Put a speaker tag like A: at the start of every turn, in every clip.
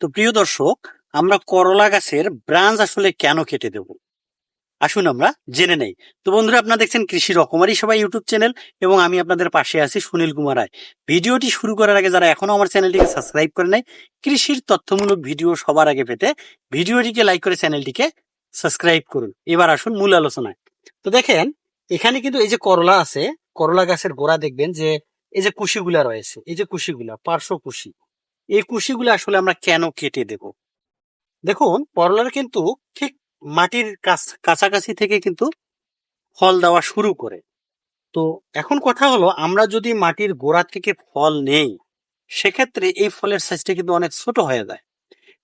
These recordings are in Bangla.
A: তো প্রিয় দর্শক, আমরা করলা গাছের ব্রাঞ্চ আসলে কেন কেটে দেব? আসুন আমরা জেনে নেই। তো বন্ধুরা, আপনারা দেখছেন কৃষি রকমারি সবাই ইউটিউব চ্যানেল এবং আমি আপনাদের পাশে আছি সুনীল কুমার রায়। ভিডিওটি শুরু করার আগে যারা এখনও আমার চ্যানেলটিকে সাবস্ক্রাইব করে নাই, কৃষির তথ্যমূলক ভিডিও সবার আগে পেতে ভিডিওটিকে লাইক করে চ্যানেলটিকে সাবস্ক্রাইব করুন। এবার আসুন মূল আলোচনায়। তো দেখেন, এখানে কিন্তু এই যে করলা আছে, করলা গাছের গোড়া দেখবেন যে এই যে কুশিগুলা রয়েছে, এই যে কুশিগুলা, পার্শ্ব কুশি। এই কুশিগুলো আসলে আমরা কেন কেটে দেব? দেখুন করলার কিন্তু ঠিক মাটির কাছ- কাছাকাছি থেকে কিন্তু ফল দেওয়া শুরু করে। তো এখন কথা হলো, আমরা যদি মাটির গোড়া থেকে ফল নেই, সেক্ষেত্রে এই ফলের সাইজটা কিন্তু অনেক ছোট হয়ে যায়।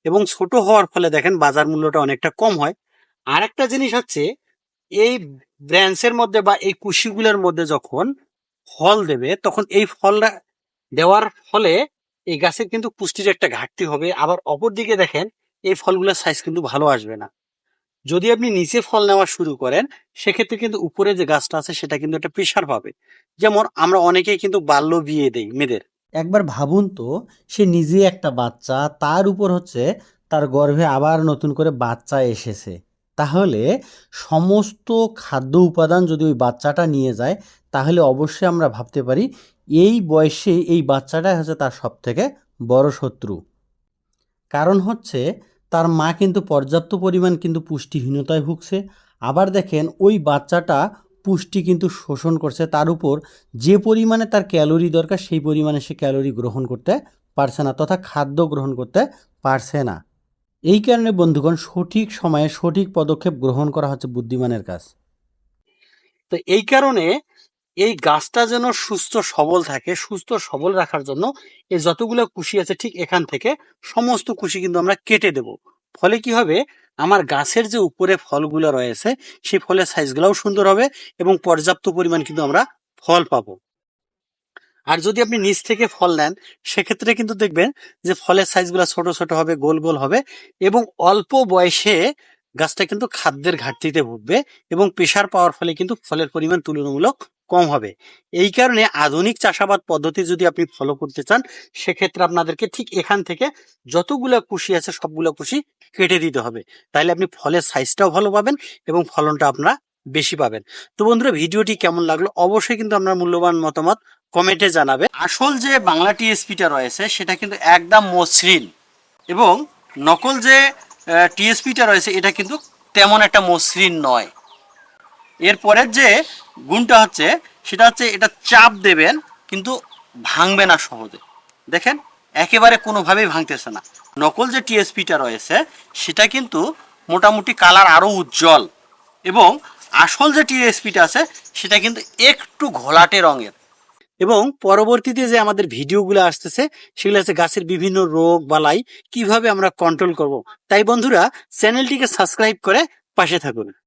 A: এবং ছোট হওয়ার ফলে দেখেন বাজার মূল্যটা অনেকটা কম হয়। আর একটা জিনিস হচ্ছে, এই ব্রাঞ্চের মধ্যে বা এই কুশিগুলোর মধ্যে যখন ফল দেবে, তখন এই ফলটা দেওয়ার ফলে এই গাছের কিন্তু পুষ্টির একটা ঘাটতি হবে। আবার অপরদিকে দেখেন, এই ফলগুলোর সাইজ কিন্তু ভালো আসবে না। যদি আপনি নিচে ফল নেওয়া শুরু করেন, সেক্ষেত্রে কিন্তু উপরে যে গাছটা আছে, সেটা কিন্তু একটা প্রেশার পাবে। যেমন আমরা অনেকেই কিন্তু বাল্য বিয়ে দেই মেয়েদের।
B: একবার ভাবুন তো, সে নিজে একটা বাচ্চা, তার উপর হচ্ছে তার গর্ভে আবার নতুন করে বাচ্চা এসেছে। তাহলে সমস্ত খাদ্য উপাদান যদি ওই বাচ্চাটা নিয়ে যায়, তাহলে অবশ্যই আমরা ভাবতে পারি এই বয়সে এই বাচ্চাটাই হচ্ছে তার সব থেকে বড় শত্রু। কারণ হচ্ছে তার মা কিন্তু পর্যাপ্ত পরিমাণ কিন্তু পুষ্টিহীনতায় ভুগছে। আবার দেখেন ওই বাচ্চাটা পুষ্টি কিন্তু শোষণ করছে। তার উপর যে পরিমাণে তার ক্যালোরি দরকার, সেই পরিমাণে সে ক্যালোরি গ্রহণ করতে পারছে না তথা খাদ্য গ্রহণ করতে পারছে না। এই কারণে বন্ধুগণ, সঠিক সময়ে সঠিক পদক্ষেপ গ্রহণ করা হচ্ছে বুদ্ধিমানের কাজ।
A: তো এই কারণে এই গাছটা যেন সুস্থ সবল থাকে, সুস্থ সবল রাখার জন্য এই যতগুলো কুশি আছে ঠিক এখান থেকে সমস্ত কুশি কিন্তু আমরা কেটে দেব। ফলে কি হবে? আমার গাছের যে উপরে ফলগুলো রয়েছে, সেই ফলের সাইজগুলোও সুন্দর হবে এবং পর্যাপ্ত পরিমাণ কিন্তু আমরা ফল পাবো। আর যদি আপনি নিচ থেকে ফল নেন, সেক্ষেত্রে কিন্তু দেখবেন যে ফলের সাইজগুলো ছোট ছোট হবে, গোল গোল হবে এবং অল্প বয়সে গাছটা কিন্তু খাদ্যের ঘাটতিতে ভুগবে এবং প্রেশার পাওয়ার ফলে কিন্তু ফলের পরিমাণ তুলনামূলক কম হবে। এই কারণে আধুনিক চাষাবাদ পদ্ধতি যদি আপনি ফলো করতে চান, সেক্ষেত্রে আপনাদেরকে ঠিক এখান থেকে যতগুলো কুশি আছে, সবগুলো কুশি কেটে দিতে হবে। তাহলে আপনি ফলের সাইজটাও ভালো পাবেন এবং ফলনটা আপনারা বেশি পাবেন। তো বন্ধুরা, ভিডিওটি কেমন লাগল অবশ্যই কিন্তু আপনার মূল্যবান মতামত কমেন্টে জানাবে আসল যে বাংলা টিএসপিটা রয়েছে, সেটা কিন্তু একদম মসৃণ এবং নকল যে টিএসপিটা রয়েছে, এটা কিন্তু তেমন একটা মসৃণ নয়। এরপরের যে গুণটা হচ্ছে, সেটা হচ্ছে এটা চাপ দেবেন, কিন্তু ভাঙবে না সহজে। দেখেন, একেবারে কোনোভাবেই ভাঙতেছে না। নকল যে টিএসপিটা রয়েছে, সেটা কিন্তু মোটামুটি কালার আরও উজ্জ্বল। এবং আসল যে টিএসপিটা আছে, সেটা কিন্তু একটু ঘোলাটে রঙের। এবং পরবর্তীতে যে আমাদের ভিডিওগুলো আসতেছে, সেগুলো হচ্ছে গাছের বিভিন্ন রোগ বালাই, কীভাবে আমরা কন্ট্রোল করব। তাই বন্ধুরা, চ্যানেলটিকে সাবস্ক্রাইব করে পাশে থাকুন।